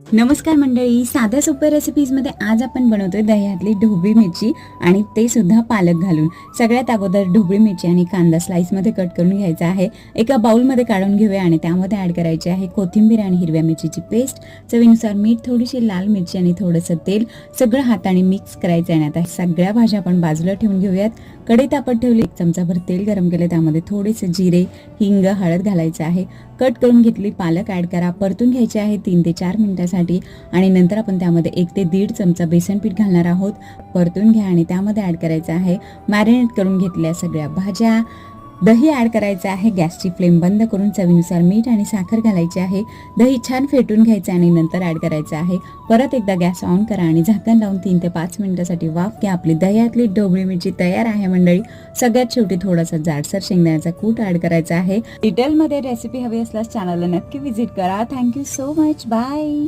नमस्कार मंडळी साध्या सोप्या रेसिपीजमध्ये आज आपण बनवतोय दह्यातली ढोबळी मिरची आणि ते सुद्धा पालक घालून. सगळ्यात अगोदर ढोबळी मिरची आणि कांदा स्लाइसमध्ये कट करून घ्यायचा आहे. एका बाउलमध्ये काढून घेऊया आणि त्यामध्ये ॲड करायची आहे कोथिंबीर आणि हिरव्या मिरचीची पेस्ट चवीनुसार मीठ थोडीशी लाल मिरची आणि थोडंसं तेल. सगळं हाताने मिक्स करायचं आहे आणि आता सगळ्या भाज्या आपण बाजूला ठेवून घेऊयात. कढईत आपण ठेवली एक चमचाभर तेल गरम केले. त्यामध्ये थोडेसे जिरे हिंग हळद घालायचं आहे. कट करून घेतली पालक ॲड करा. परतून घ्यायचे आहे तीन ते चार मिनिटासाठी आणि नंतर आपण त्यामध्ये एक ते दीड चमचा बेसन पीठ घालणार आहोत परतून घ्या आणि त्यामध्ये ॲड करायचं आहे मॅरिनेट करून घेतल्या सगळ्या भाज्या. दही ॲड करायचं आहे गॅसची फ्लेम बंद करून चवीनुसार मीठ आणि साखर घालायची आहे. दही छान फेटून घ्यायचं आणि नंतर ॲड करायचं आहे. परत एकदा गॅस ऑन करा आणि झाकण लावून तीन ते पाच मिनिटासाठी वाफ घ्या. आपली दह्यातली ढोबळी मिरची तयार आहे मंडळी. सगळ्यात शेवटी थोडासा जाडसर शेंगदाण्याचा कूट ॲड करायचा आहे. डिटेलमध्ये रेसिपी हवी असल्यास चॅनलला नक्की व्हिजिट करा. Thank you so much bye